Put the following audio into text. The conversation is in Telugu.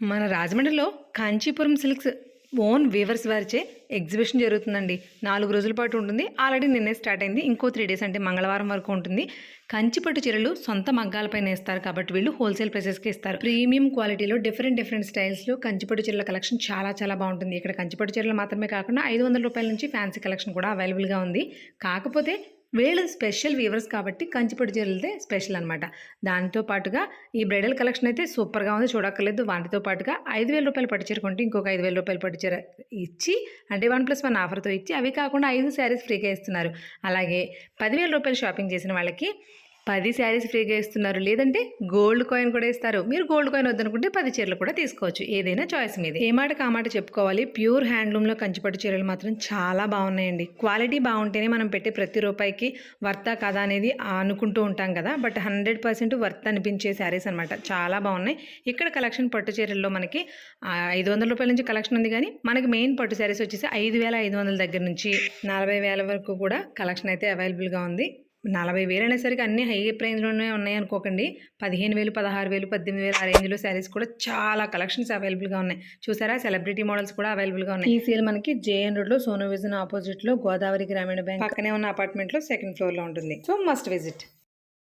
మన రాజమండ్రిలో కాంచీపురం సిల్క్స్ ఓన్ వీవర్స్ వారిచే ఎగ్జిబిషన్ జరుగుతుందండి. నాలుగు రోజుల పాటు ఉంటుంది. ఆల్రెడీ నిన్నే స్టార్ట్ అయింది. ఇంకో త్రీ డేస్ అంటే మంగళవారం వరకు ఉంటుంది. కంచిపట్టు చీరలు సొంత మగ్గాలపైన వేస్తారు కాబట్టి వీళ్ళు హోల్సేల్ ప్రైసెస్కి ఇస్తారు. ప్రీమియం క్వాలిటీలో డిఫరెంట్ డిఫరెంట్ స్టైల్స్లో కంచిపట్టు చీరల కలెక్షన్ చాలా చాలా బాగుంటుంది. ఇక్కడ కంచిపట్టు చీరలు మాత్రమే కాకుండా ఐదు వందల రూపాయల నుంచి ఫ్యాన్సీ కలెక్షన్ కూడా అవైలబుల్గా ఉంది. కాకపోతే వీళ్ళు స్పెషల్ వీవర్స్ కాబట్టి కంచిపొడి చీరలదే స్పెషల్ అనమాట దానితో పాటుగా ఈ బ్రైడల్ కలెక్షన్ అయితే సూపర్గా ఉంది. చూడక్కర్లేదు. వాటితో పాటుగా ఐదు వేల రూపాయలు పట్టుచీర కొంటే ఇంకొక ఐదు వేల రూపాయలు పట్టుచీర ఇచ్చి అంటే వన్ ప్లస్ వన్ ఆఫర్తో ఇచ్చి అవి కాకుండా ఐదు శారీస్ ఫ్రీగా ఇస్తున్నారు. అలాగే పదివేల రూపాయలు షాపింగ్ చేసిన వాళ్ళకి పది శారీస్ ఫ్రీగా ఇస్తున్నారు. లేదంటే గోల్డ్ కాయిన్ కూడా ఇస్తారు. మీరు గోల్డ్ కాయిన్ వద్దనుకుంటే పది చీరలు కూడా తీసుకోవచ్చు. ఏదైనా చాయిస్ మీద. ఏ మాట కామాట చెప్పుకోవాలి. ప్యూర్ హ్యాండ్లూమ్లో కంచిపట్టు చీరలు మాత్రం చాలా బాగున్నాయండి. క్వాలిటీ బాగుంటేనే మనం పెట్టే ప్రతి రూపాయికి వర్తా కదా అనేది అనుకుంటూ ఉంటాం కదా. బట్ హండ్రెడ్ పర్సెంట్ వర్త్ అనిపించే శారీస్ అనమాట చాలా బాగున్నాయి. ఇక్కడ కలెక్షన్ పట్టు చీరల్లో మనకి ఐదు వందల రూపాయల నుంచి కలెక్షన్ ఉంది కానీ మనకి మెయిన్ పట్టు శారీస్ వచ్చేసి ఐదు వేల ఐదు వందల దగ్గర నుంచి నలభై వేల వరకు కూడా కలెక్షన్ అయితే అవైలబుల్గా ఉంది. నలభై వేలు అనేసరికి అన్ని హై రేంజ్లోనే ఉన్నాయి అనుకోకండి. పదిహేను వేలు పదహారు వేలు పద్దెనిమిది వేలు ఆ రేంజ్లో శారీస్ కూడా చాలా కలెక్షన్స్ అవైలబుల్గా ఉన్నాయి. చూసారా? సెలబ్రిటీ మోడల్స్ కూడా అవైలబుల్గా ఉన్నాయి. ఈ సేల్ మనకి జేఎన్ రోడ్లో సోనో విజన్ ఆపోజిట్లో గోదావరి గ్రామీణ బ్యాంక్ పక్కనే ఉన్న అపార్ట్మెంట్లో సెకండ్ ఫ్లోర్లో ఉంటుంది. So must visit.